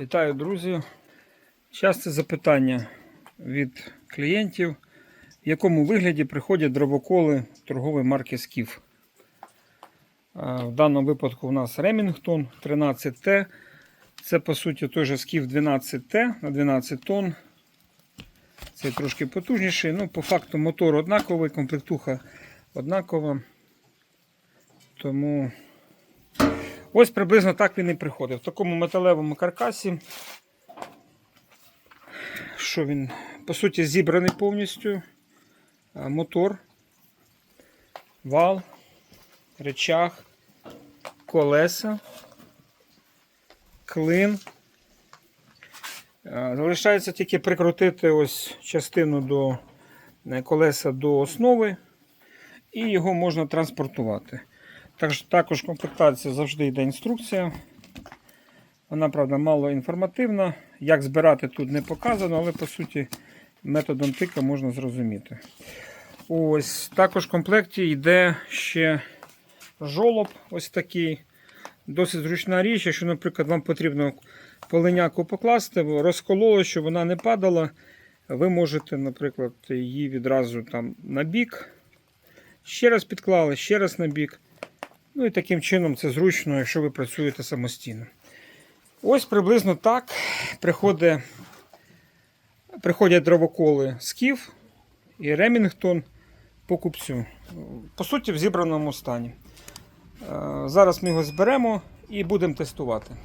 Вітаю, друзі. Часте запитання від клієнтів, в якому вигляді приходять дровоколи торгової марки Скіф. В даному випадку у нас Remington 13T. Це по суті той же Скіф 12T на 12 тонн. Цей трошки потужніший. Ну, по факту мотор однаковий, комплектуха однакова. Тому ось приблизно так він і приходить. В такому металевому каркасі. Що він, по суті, зібраний повністю. Мотор, вал, речах, колеса, клин. Залишається тільки прикрутити ось частину до е, колеса до основи, і його можна транспортувати. Також, також в комплектації завжди йде інструкція. Вона, правда, мало інформативна. Як збирати тут не показано, але по суті методом тика можна зрозуміти. Ось Також в комплекті йде ще жолоб ось такий. Досить зручна річ, якщо, наприклад, вам потрібно полиняку покласти, розкололо, щоб вона не падала. Ви можете, наприклад, її відразу там на бік. Ще раз підклали, ще раз на бік. Ну і таким чином це зручно, якщо ви працюєте самостійно. Ось приблизно так приходить, приходять дровоколи Скіф і Ремінгтон по купцю. По суті, в зібраному стані. Е, Зараз ми його зберемо і будемо тестувати.